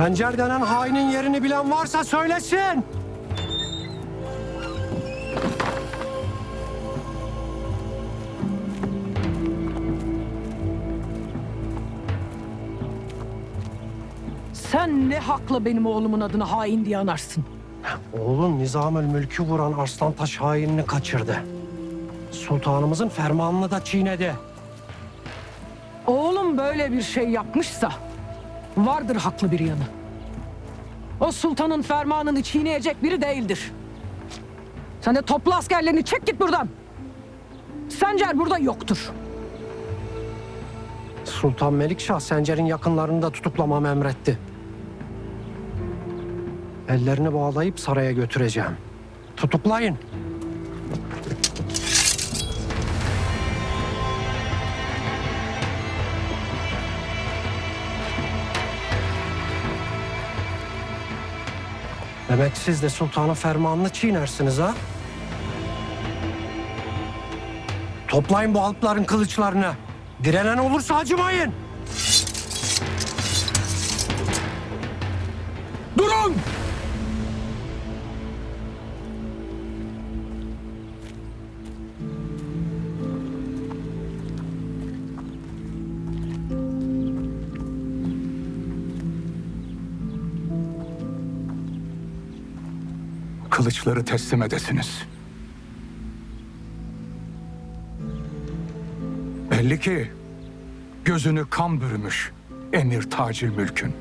Sencer denen hainin yerini bilen varsa söylesin. Sen ne hakla benim oğlumun adını hain diye anarsın? Oğlun Nizamül Mülk'ü vuran Arslantaş hainini kaçırdı. Sultanımızın fermanını da çiğnedi. Oğlum böyle bir şey yapmışsa vardır haklı bir yanı. O sultanın fermanını çiğneyecek biri değildir. Sen de topla askerlerini çek git buradan. Sencer burada yoktur. Sultan Melikşah Sencer'in yakınlarını da tutuklamamı emretti. Ellerini bağlayıp saraya götüreceğim. Tutuklayın. Demek siz de sultanın fermanını çiğnersiniz ha? Toplayın bu alpların kılıçlarını. Direnen olursa acımayın. Durun! Kılıçları teslim edesiniz. Belli ki gözünü kan bürümüş Emir Tacil Mülk'ün.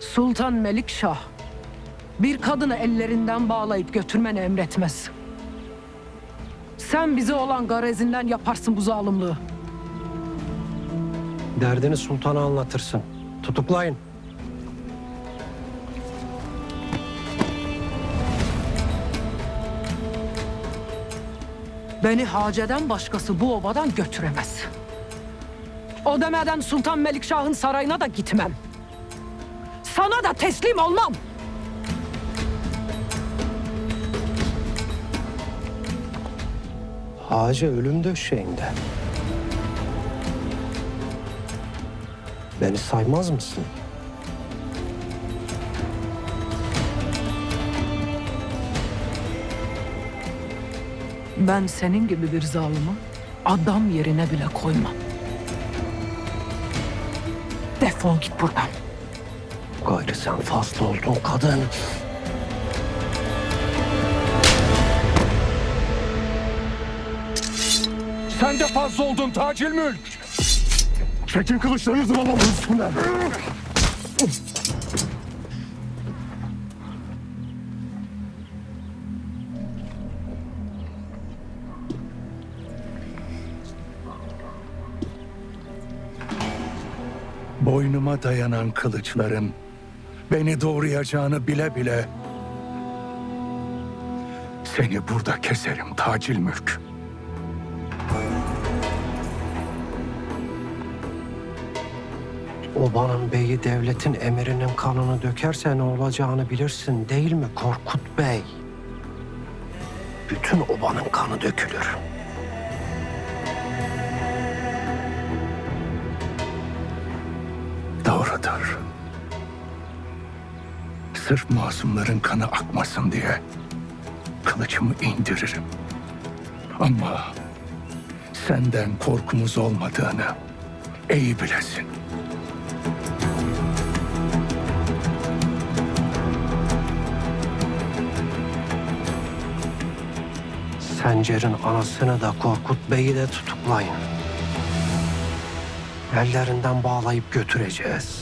Sultan Melikşah bir kadını ellerinden bağlayıp götürmeni emretmez. Sen bize olan garezinden yaparsın bu zalimliği. Derdini sultana anlatırsın. Tutuklayın. Beni haceden başkası bu obadan götüremez. O demeden Sultan Melikşah'ın sarayına da gitmem. Sana da teslim olmam. Hacı ölüm döşeğinde. Beni saymaz mısın? Ben senin gibi bir zalimi adam yerine bile koymam. Defol git buradan. Gayrı sen fazla oldun kadın. Sen de fazla oldun Tacil Mülk. Çekin kılıçlarınızı babamın üstünden. Boynuma dayanan kılıçların beni doğrayacağını bile bile seni burada keserim Tacil Mülk. Obanın beyi devletin emirinin kanını dökerse ne olacağını bilirsin değil mi Korkut Bey? Bütün obanın kanı dökülür. Doğrudur. Sırf masumların kanı akmasın diye kılıcımı indiririm. Ama senden korkumuz olmadığını iyi bilesin. Sencer'in anasını da Korkut Bey'i de tutuklayın. Ellerinden bağlayıp götüreceğiz.